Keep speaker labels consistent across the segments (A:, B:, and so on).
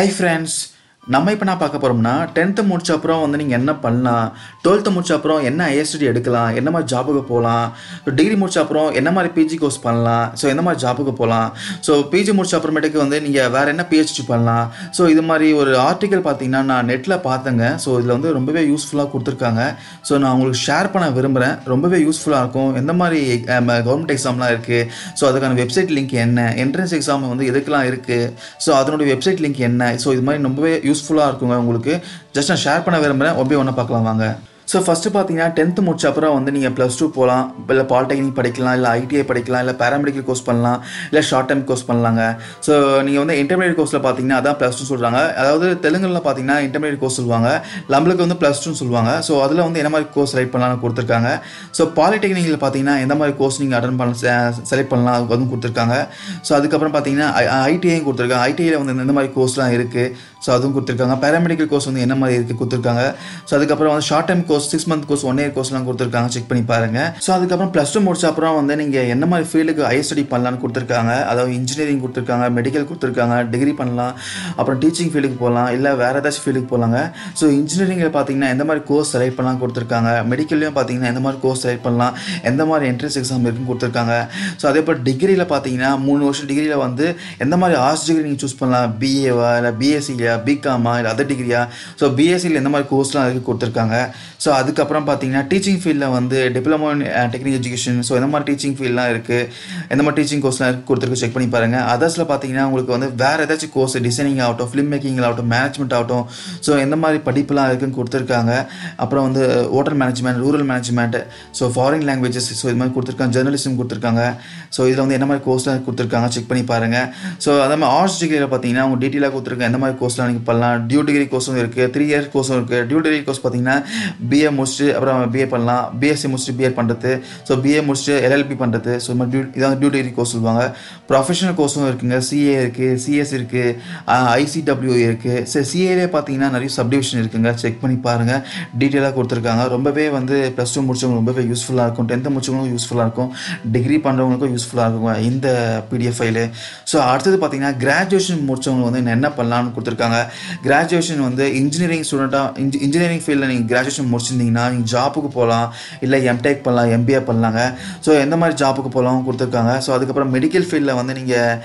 A: Hi friends, நம்ம இப்போ நான் பார்க்க போகிறோம்னா டென்த்து முடிச்ச அப்புறம் வந்து நீங்கள் என்ன பண்ணலாம்? டுவெல்த்து முடிச்ச அப்புறம் என்ன ஐஎஸ்டி எடுக்கலாம்? என்ன மாதிரி ஜாபுக்கு போகலாம்? டிகிரி முடிச்ச அப்புறம் என்ன மாதிரி பிஜி கோர்ஸ் பண்ணலாம்? ஸோ என்ன மாதிரி ஜாபுக்கு போகலாம்? ஸோ பிஜி முடிச்ச அப்புறமேட்டுக்கு வந்து நீங்கள் வேறு என்ன பிஹெச்டி பண்ணலாம்? ஸோ இது மாதிரி ஒரு ஆர்டிக்கல் பார்த்தீங்கன்னா நான் நெட்டில் பார்த்தேங்க. ஸோ இதில் வந்து ரொம்பவே யூஸ்ஃபுல்லாக கொடுத்துருக்காங்க. ஸோ நான் உங்களுக்கு ஷேர் பண்ண விரும்புகிறேன் ரொம்பவே யூஸ்ஃபுல்லாக இருக்கும். எந்த மாதிரி கவர்மெண்ட் எக்ஸாம்லாம் இருக்குது ஸோ அதுக்கான வெப்சைட் லிங்க் என்ன? என்ட்ரன்ஸ் எக்ஸாம் வந்து எதுக்கெலாம் இருக்குது ஸோ அதனுடைய வெப்சைட் லிங்க் என்ன? ஸோ இது மாதிரி ரொம்பவே யூஸ்ஃபுல்லாக இருக்குங்க உங்களுக்கு. ஜஸ்ட் நான் ஷேர் பண்ண விரும்புகிறேன் ஒப்பே ஒன்றா பார்க்கலாம் வாங்க. ஸோ ஃபஸ்ட்டு பார்த்தீங்கன்னா டென்த்து முடிச்ச அப்புறம் வந்து நீங்கள் ப்ளஸ் டூ போகலாம் இல்லை பாலிடெக்னிக் படிக்கலாம் இல்லை ஐடிஐ படிக்கலாம் இல்லை பேராமெடிக்கல் கோர்ஸ் பண்ணலாம் இல்லை ஷார்ட் டைம் கோர்ஸ் பண்ணலாங்க. ஸோ நீங்கள் வந்து இன்டர்மீடியட் கோர்ஸில் பார்த்தீங்கன்னா அதான் ப்ளஸ் டூ சொல்கிறாங்க அதாவது தெலுங்குல பார்த்தீங்கன்னா இன்டர்மீடியட் கோர்ஸ் சொல்லுவாங்க. நம்மளுக்கு வந்து ப்ளஸ் டூன்னு சொல்லுவாங்க. ஸோ அதில் வந்து என்ன மாதிரி கோர்ஸ் செலக்ட் பண்ணலாம்னு கொடுத்துருக்காங்க. ஸோ பாலிடெக்னிக்கில் பார்த்தீங்கன்னா எந்த மாதிரி கோர்ஸ் நீங்கள் அட்டன் பண்ண செலக்ட் பண்ணலாம் அதுவும் கொடுத்துருக்காங்க. ஸோ அதுக்கப்புறம் பார்த்தீங்கன்னா ஐடிஐயும் கொடுத்துருக்காங்க. ஐடிஐயில் வந்து எந்த மாதிரி கோர்ஸ்லாம் இருக்குது ஸோ அதுவும் கொடுத்துருக்காங்க. பேராமெடிக்கல் கோர்ஸ் வந்து என்ன மாதிரி இருக்குது கொடுத்துருக்காங்க. ஸோ அதுக்கப்புறம் வந்து short time course six month course one year கோர்ஸ்லாம் கொடுத்துருக்காங்க. செக் பண்ணி பாருங்க. ஸோ அதுக்கப்புறம் ப்ளஸ் டூ முடிச்ச அப்புறம் வந்து நீங்கள் என்ன மாதிரி ஃபீல்டுக்கு ஹையர் ஸ்டடி பண்ணலாம்னு கொடுத்துருக்காங்க. அதாவது இன்ஜினியரிங் கொடுத்துருக்காங்க மெடிக்கல் கொடுத்துருக்காங்க டிகிரி பண்ணலாம். அப்புறம் டீச்சிங் ஃபீல்டுக்கு போகலாம். இல்லை வேறு ஏதாச்சும் ஃபீல்டுக்கு போகலாங்க. ஸோ இன்ஜினியரிங்கில் பார்த்தீங்கன்னா எந்த மாதிரி கோர்ஸ் செலக்ட் பண்ணலாம் கொடுத்துருக்காங்க. மெடிக்கல்லையும் பார்த்தீங்கன்னா எந்த மாதிரி கோர்ஸ் செலக்ட் பண்ணலாம். எந்த மாதிரி என்ட்ரன்ஸ் எக்ஸாம் இருக்குன்னு கொடுத்துருக்காங்க. ஸோ அதே போல் டிகிரியில் பார்த்தீங்கன்னா மூணு வருஷம் டிகிரியில் வந்து எந்த மாதிரி ஆர்ட்ஸ் டிகிரி நீங்கள் சூஸ் பண்ணலாம்? பிஏவா இல்லை டிகிரியா பிகாமா இல்லை அதர் டிகிரியா ஸோ பிஎஸ்சியில் எந்த மாதிரி கோர்ஸ்லாம் இருக்குது கொடுத்துருக்காங்க. ஸோ அதுக்கப்புறம் பார்த்தீங்கன்னா டீச்சிங் ஃபீல்டில் வந்து diploma in technic education so எந்த மாதிரி டீச்சிங் ஃபீல்ட்லாம் இருக்குது எந்த மாதிரி டீச்சிங் கோர்ஸ்லாம் இருக்குது கொடுத்துருக்கு செக் பண்ணி பாருங்கள் அதர்ஸில் பார்த்தீங்கன்னா உங்களுக்கு வந்து வேறு ஏதாச்சும் கோர்ஸ் டிசைனிங் ஆகட்டும் ஃபிலிம் மேக்கிங் ஆகட்டும் மேனேஜ்மெண்ட் ஆகட்டும் ஸோ எந்த மாதிரி படிப்புலாம் இருக்குன்னு கொடுத்துருக்காங்க. அப்புறம் வந்து hotel management rural management so foreign languages so இது மாதிரி கொடுத்துருக்காங்க ஜெர்னலிசம் கொடுத்துருக்காங்க. ஸோ இதில் வந்து என்ன மாதிரி கோர்ஸ்லாம் கொடுத்துருக்காங்க செக் பண்ணி பாருங்கள் ஸோ அதே மாதிரி ஆர்ட்ஸ் டிகிரியில் பார்த்தீங்கன்னா அவங்க டீட்டெயிலாக கொடுத்துருக்காங்க எந்த மாதிரி கோர்ஸ் கோர்ஸ்லாம் நீங்கள் பண்ணலாம். டியூ டிகிரி கோர்ஸும் இருக்குது த்ரீ இயர் கோர்ஸும் இருக்குது டியூ டிகிரி கோர்ஸ் பார்த்தீங்கன்னா பிஏ முடிச்சுட்டு அப்புறம் பிஏ பண்ணலாம். பிஎஸ்சி முடிச்சுட்டு பிஎட் பண்ணுறது ஸோ பிஏ முடிச்சுட்டு எல்எல்பி பண்ணுறது ஸோ மாதிரி டியூ இதான் டியூ டிகிரி கோர்ஸ் சொல்லுவாங்க. ப்ரொஃபஷனல் கோர்ஸும் இருக்குங்க. சிஏ இருக்குது சிஎஸ் இருக்குது ஐசிடபிள்யூ இருக்குது சரி சிஏலே பார்த்தீங்கன்னா நிறைய சப்டிவிஷன் இருக்குங்க. செக் பண்ணி பாருங்கள் டீட்டெயிலாக கொடுத்துருக்காங்க. ரொம்பவே வந்து ப்ளஸ் டூ முடிச்சவங்க ரொம்பவே யூஸ்ஃபுல்லாக இருக்கும். டென்த்து முடிச்சவங்களுக்கும் யூஸ்ஃபுல்லாக இருக்கும். டிகிரி பண்ணுறவங்களுக்கும் யூஸ்ஃபுல்லாக இருக்கும் இந்த பிடிஎஃப் ஃபைலு ஸோ அடுத்தது பார்த்தீங்கன்னா கிராஜுவேஷன் முடிச்சவங்க வந்து என்ன பண்ணலாம்னு கொடுத்துருக்காங்க. கிராஜுவேஷன் வந்து இன்ஜினியரிங் ஸ்டூடெண்ட்டாக இன்ஜி இன்ஜினியரிங் ஃபீல்டில் நீங்கள் கிராஜுவேஷன் முடிச்சிருந்தீங்கன்னா நீங்கள் ஜாப்புக்கு போகலாம் இல்லை எம்டெக் பண்ணலாம் எம்பிஏ பண்ணலாங்க. ஸோ எந்த மாதிரி ஜாப்புக்கு போகலாம் கொடுத்துருக்காங்க. ஸோ அதுக்கப்புறம் மெடிக்கல் ஃபீல்டில் வந்து நீங்கள்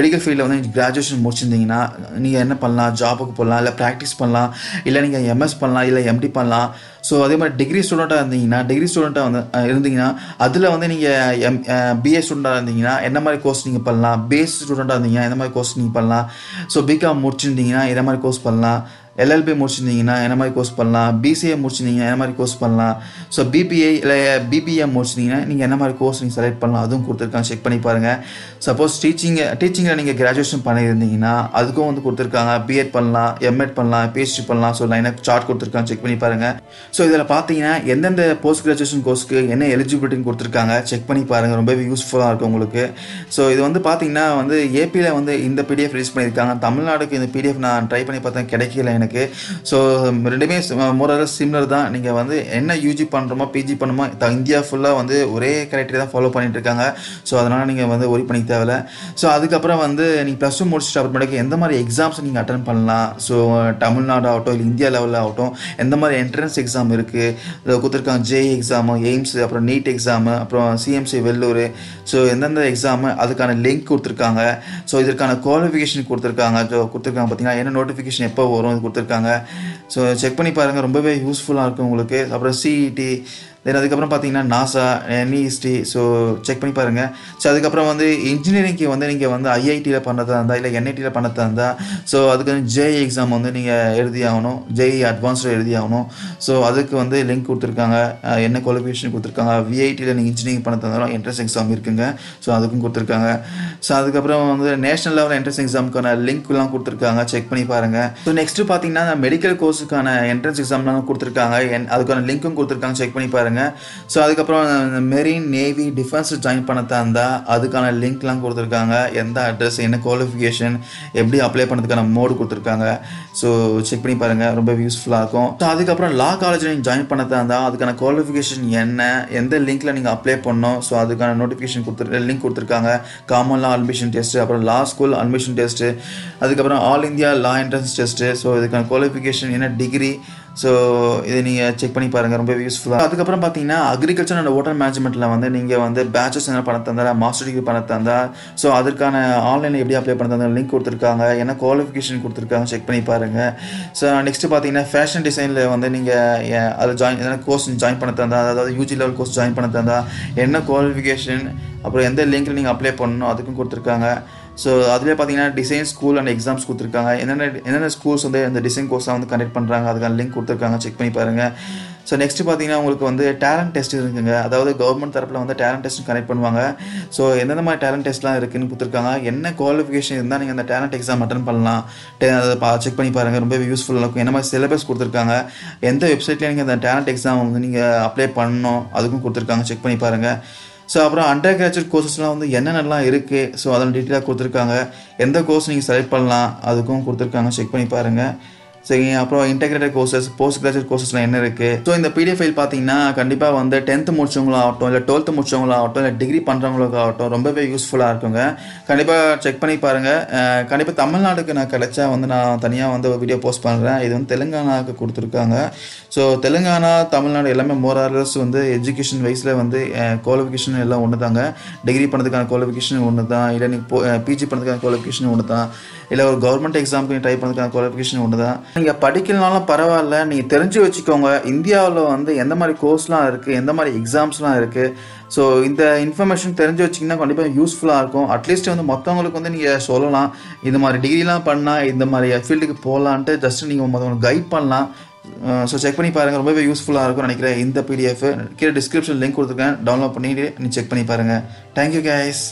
A: மெடிக்கல் ஃபீல்டில் வந்து நீங்கள் கிராஜுவேஷன் முடிச்சிருந்தீங்கன்னா நீங்கள் என்ன பண்ணலாம்? ஜாப்புக்கு போகலாம் இல்லை ப்ராக்டிஸ் பண்ணலாம். இல்லை நீங்கள் எம்எஸ் பண்ணலாம் இல்லை எம்டி பண்ணலாம். ஸோ அதே மாதிரி டிகிரி ஸ்டூடெண்ட்டாக இருந்தீங்கன்னா டிகிரி ஸ்டூடெண்ட்டாக வந்து இருந்தீங்கன்னா அதில் வந்து நீங்கள் எம் பிஏ ஸ்டூடெண்ட்டாக இருந்தீங்கன்னா என்ன மாதிரி கோர்ஸ் நீங்கள் பண்ணலாம்? பேஸ் ஸ்டூடெண்ட்டாக இருந்தீங்கன்னா என்ன மாதிரி கோர்ஸ் நீங்கள் பண்ணலாம்? ஸோ பிகாம் முடிச்சிருந்தீங்கன்னா என்ன மாதிரி கோர்ஸ் பண்ணலாம்? எல்எல்பி முடிச்சிருந்தீங்கன்னா என்ன மாதிரி கோர்ஸ் பண்ணலாம்? பிசிஏ முடிச்சிருந்தீங்கன்னா என்ன மாதிரி கோர்ஸ் பண்ணலாம்? ஸோ பிபிஐ இல்லை பிபிஏ முடிச்சிருந்தீங்கன்னா நீங்கள் என்ன மாதிரி கோர்ஸ் நீங்கள் செலக்ட் பண்ணலாம்? அதுவும் கொடுத்துருக்காங்க. செக் பண்ணி பாருங்கள் சப்போஸ் டீச்சிங் டீச்சிங்கில் நீங்கள் கிராஜுவேஷன் பண்ணியிருந்தீங்கன்னா அதுக்கும் வந்து கொடுத்துருக்காங்க. பிஎட் பண்ணலாம் எம்எட் பண்ணலாம் பிஹெச்டி பண்ணலாம். ஸோ லைனாக சார்ட் கொடுத்துருக்காங்க. செக் பண்ணி பாருங்கள் ஸோ இதில் பார்த்தீங்கன்னா எந்தெந்த போஸ்ட் கிராஜுவேஷன் கோர்ஸ்க்கு என்ன எலிஜிபிலிட்டின்னு கொடுத்துருக்காங்க? செக் பண்ணி பாருங்கள் ரொம்பவே யூஸ்ஃபுல்லாக இருக்கும் உங்களுக்கு. ஸோ இது வந்து பார்த்தீங்கன்னா வந்து ஏபியில் வந்து இந்த பிடிஎஃப் ரிலீஸ் பண்ணியிருக்காங்க. தமிழ்நாடுக்கு இந்த பிடிஎஃப் நான் ட்ரை பண்ணி பார்த்தேன். கிடைக்கல எனக்கு. ஸோ ரெண்டுமே மோரல் சிம்லர் தான். நீங்கள் வந்து என்ன யூஜி பண்ணுறோமோ பிஜி பண்ணுமோ த- இந்தியா ஃபுல்லாக வந்து ஒரே கரெக்டரி தான் ஃபாலோ பண்ணிட்டு இருக்காங்க. ஸோ அதனால் நீங்கள் வந்து ஒரி பண்ணிக்க தேவையில்ல. ஸோ அதுக்கப்புறம் வந்து நீங்கள் ப்ளஸ் டூ முடிச்சுட்டு அப்புறமேட்டுக்கு எந்த மாதிரி எக்ஸாம்ஸ் நீங்கள் அட்டன் பண்ணலாம்? ஸோ தமிழ்நாடு ஆகட்டும் இல்லை இந்தியா லெவலில் ஆகட்டும் எந்த மாதிரி என்ட்ரன்ஸ் எக்ஸாம் இருக்குது கொடுத்துருக்காங்க ஜேஇ எக்ஸாமு எய்ம்ஸ் அப்புறம் நீட் எக்ஸாமு அப்புறம் சிஎம்சி வெள்ளூர் ஸோ எந்தெந்த எக்ஸாமு அதுக்கான லிங்க் கொடுத்துருக்காங்க. ஸோ இதற்கான குவாலிஃபிகேஷன் கொடுத்துருக்காங்க. ஸோ கொடுத்துருக்காங்க பார்த்தீங்கன்னா என்ன நோட்டிஃபிகேஷன் எப்போ வரும் இது கொடுத்துருக்காங்க. ஸோ செக் பண்ணி பாருங்கள் ரொம்பவே யூஸ்ஃபுல்லாக இருக்கும் உங்களுக்கு. அப்புறம் சிஇடி தென் அதுக்கப்புறம் பார்த்தீங்கன்னா நாசா என்இஎஸ்டி ஸோ செக் பண்ணி பாருங்கள் ஸோ அதுக்கப்புறம் வந்து இன்ஜினியரிங்க்கு வந்து நீங்கள் வந்து ஐஐடியில் பண்ணதா இருந்தால் இல்லை என்ஐடியில் பண்ணதா இருந்தால் ஸோ அதுக்கு வந்து ஜேஇ எக்ஸாம் வந்து நீங்கள் எழுதி ஆகணும். ஜேஇ அட்வான்ஸ்டு எழுதி ஆகணும். ஸோ அதுக்கு வந்து லிங்க் கொடுத்துருக்காங்க. என்ன குவாலிஃபிகேஷன் கொடுத்துருக்காங்க. விஐடியில் நீங்கள் இன்ஜினியரிங் பண்ண தந்தாலும் என்ட்ரன்ஸ் எக்ஸாம் இருக்குங்க. ஸோ அதுக்கும் கொடுத்துருக்காங்க. ஸோ அதுக்கப்புறம் வந்து நேஷனல் லெவல் என்ட்ரன்ஸ் எக்ஸாமுக்கான லிங்க்லாம் கொடுத்துருக்காங்க. செக் பண்ணி பாருங்கள் ஸோ நெக்ஸ்ட்டு பார்த்தீங்கன்னா மெடிக்கல் கோர்ஸுக்கான என்ட்ரன்ஸ் எக்ஸாம்லாம் கொடுத்துருக்காங்க. என் அதுக்கான லிங்க்கும் கொடுத்துருக்காங்க. செக் பண்ணி பாருங்கள் பாருங்கள் ஸோ அதுக்கப்புறம் மெரீன் நேவி டிஃபென்ஸ் ஜாயின் பண்ணதா இருந்தால் அதுக்கான லிங்க்லாம் கொடுத்துருக்காங்க. எந்த அட்ரஸ் என்ன குவாலிஃபிகேஷன் எப்படி அப்ளை பண்ணுறதுக்கான மோடு கொடுத்துருக்காங்க. ஸோ செக் பண்ணி பாருங்கள் ரொம்ப யூஸ்ஃபுல்லாக இருக்கும். ஸோ அதுக்கப்புறம் லா காலேஜில் நீங்கள் ஜாயின் பண்ணதா இருந்தால் அதுக்கான குவாலிஃபிகேஷன் என்ன எந்த லிங்க்கில் நீங்கள் அப்ளை பண்ணணும். ஸோ அதுக்கான நோட்டிஃபிகேஷன் கொடுத்துரு லிங்க் கொடுத்துருக்காங்க. காமன் லா அட்மிஷன் டெஸ்ட்டு அப்புறம் லா ஸ்கூல் அட்மிஷன் டெஸ்ட்டு அதுக்கப்புறம் all India law entrance test so இதுக்கான குவாலிஃபிகேஷன் என்ன டிகிரி ஸோ இதை நீங்கள் செக் பண்ணி பாருங்கள் ரொம்ப யூஸ்ஃபுல்லாக அதுக்கப்புறம் பார்த்தீங்கன்னா அக்ரிகல்ச்சர் அண்ட் வாட்டர் மேனேஜ்மெண்ட்டில் வந்து நீங்கள் வந்து பேச்சஸ் என்ன பண்ண தந்தா மாஸ்டர் டிகிரி பண்ண தந்தா ஸோ அதுக்கான ஆன்லைனில் எப்படி அப்ளை பண்ண தந்தா லிங்க் கொடுத்துருக்காங்க. என்ன குவாலிஃபிகேஷன் கொடுத்துருக்காங்க செக் பண்ணி பாருங்கள் ஸோ நெக்ஸ்ட்டு பார்த்தீங்கன்னா ஃபேஷன் டிசைனில் வந்து நீங்கள் அது ஜாயின் எதனா கோர்ஸ் ஜாயின் பண்ண தந்தா அதாவது யூஜி லெவல் கோர்ஸ் ஜாயின் பண்ண தந்தா என்ன குவாலிஃபிகேஷன் அப்புறம் எந்த லிங்க்கில் நீங்கள் அப்ளை பண்ணணும் அதுக்கும் கொடுத்துருக்காங்க. ஸோ அதிலே பார்த்தீங்கன்னா டிசைன் ஸ்கூல் அண்ட் எக்ஸாம்ஸ் கொடுத்துருக்காங்க. என்னென்ன என்னென்ன ஸ்கூல்ஸ் வந்து இந்த டிசைன் கோர்ஸ்லாம் வந்து கண்டக்ட் பண்ணுறாங்க அதுக்கான லிங்க் கொடுத்துருக்காங்க செக் பண்ணி பாருங்கள் ஸோ நெக்ஸ்ட் பார்த்தீங்கன்னா உங்களுக்கு வந்து டேலண்ட் டெஸ்ட் இருக்குங்க. அதாவது கவர்மெண்ட் தரப்பில் வந்து டேலண்ட் டெஸ்ட் கனெக்ட் பண்ணுவாங்க. ஸோ எந்தெந்த மாதிரி டேலண்ட் டெஸ்ட்லாம் இருக்குன்னு கொடுத்துருக்காங்க. என்ன குவாலிஃபிகேஷன் இருந்தால் நீங்கள் அந்த டேலண்ட் எக்ஸாம் அட்டன் பண்ணலாம். டே- அதை பா செக் பண்ணி பாருங்கள் ரொம்ப யூஸ்ஃபுல்லாக இருக்கும். என்ன மாதிரி சிலபஸ் கொடுத்துருக்காங்க. எந்த வெப்சைட்லேயும் நீங்கள் அந்த டேலண்ட் எக்ஸாம் வந்து நீங்கள் அப்ளை பண்ணணும் அதுக்கும் கொடுத்துருக்காங்க. செக் பண்ணி பாருங்கள் ஸோ அப்புறம் அண்டர் கிராஜுவேட் கோர்சஸ்லாம் வந்து என்னென்னலாம் இருக்குது ஸோ அதெல்லாம் டீட்டெயிலாக கொடுத்துருக்காங்க. எந்த கோர்ஸ் நீங்கள் செலக்ட் பண்ணலாம்? அதுக்கும் கொடுத்துருக்காங்க. செக் பண்ணி பாருங்கள் சரி அப்புறம் இன்டெகிரேட்டட் கோர்சஸ் போஸ்ட் கிராஜுவேட் கோர்சஸ்லாம் என்ன இருக்குது ஸோ இந்த பிடிஎஃப் ஃபைல் பார்த்தீங்கன்னா கண்டிப்பாக வந்து டென்த்து முடிச்சவங்களாகட்டும் இல்லை டுவெல்த்து முடிச்சவங்களாகட்டும் இல்லை டிகிரி பண்ணுறவங்களுக்காகட்டும் ரொம்பவே யூஸ்ஃபுல்லாக இருக்குங்க. கண்டிப்பாக செக் பண்ணி பாருங்கள் கண்டிப்பாக தமிழ்நாடுக்கு நான் கிடச்சா வந்து நான் தனியாக வந்து ஒரு வீடியோ போஸ்ட் பண்ணுறேன் இது வந்து தெலுங்கானாவுக்கு கொடுத்துருக்காங்க. ஸோ தெலுங்கானா தமிழ்நாடு எல்லாமே மோரார்லஸ் வந்து எஜுகேஷன் வைஸில் வந்து குவாலிஃபிகேஷன் எல்லாம் ஒன்று தாங்க டிகிரி பண்ணுறதுக்கான குவாலிஃபிகேஷன் ஒன்று தான் இல்லை நீங்கள் பிஜி பண்ணுறதுக்கான குவாலிஃபிகேஷன் ஒன்று தான் இல்லை ஒரு கவர்மெண்ட் எக்ஸாமுக்கு ட்ரை பண்ணுறதுக்கான குவாலிஃபிகேஷன் ஒன்று தான் நீங்கள் படிக்கலனாலும் பரவாயில்ல. நீங்கள் தெரிஞ்சு வச்சுக்கோங்க. இந்தியாவில் வந்து எந்த மாதிரி கோர்ஸ்லாம் இருக்குது எந்த மாதிரி எக்ஸாம்ஸ்லாம் இருக்குது ஸோ இந்த இன்ஃபர்மேஷன் தெரிஞ்சு வச்சிங்கன்னா கண்டிப்பாக யூஸ்ஃபுல்லாக இருக்கும். அட்லீஸ்ட் வந்து மற்றவங்களுக்கு வந்து நீங்கள் சொல்லலாம். இந்த மாதிரி டிகிரிலாம் பண்ணால் இந்த மாதிரி ஃபீல்டுக்கு போகலான்ட்டு ஜஸ்ட் நீங்கள் மற்றவங்களுக்கு கைட் பண்ணலாம். ஸோ செக் பண்ணி பாருங்கள் ரொம்பவே யூஸ்ஃபுல்லாக இருக்கும்னு நினைக்கிறேன். இந்த பிடிஎஃப் கீழே டிஸ்கிரிப்ஷன் லிங்க் கொடுத்துருக்கேன். டவுன்லோட் பண்ணிட்டு நீ செக் பண்ணி பாருங்கள் தேங்க்யூ கேஸ்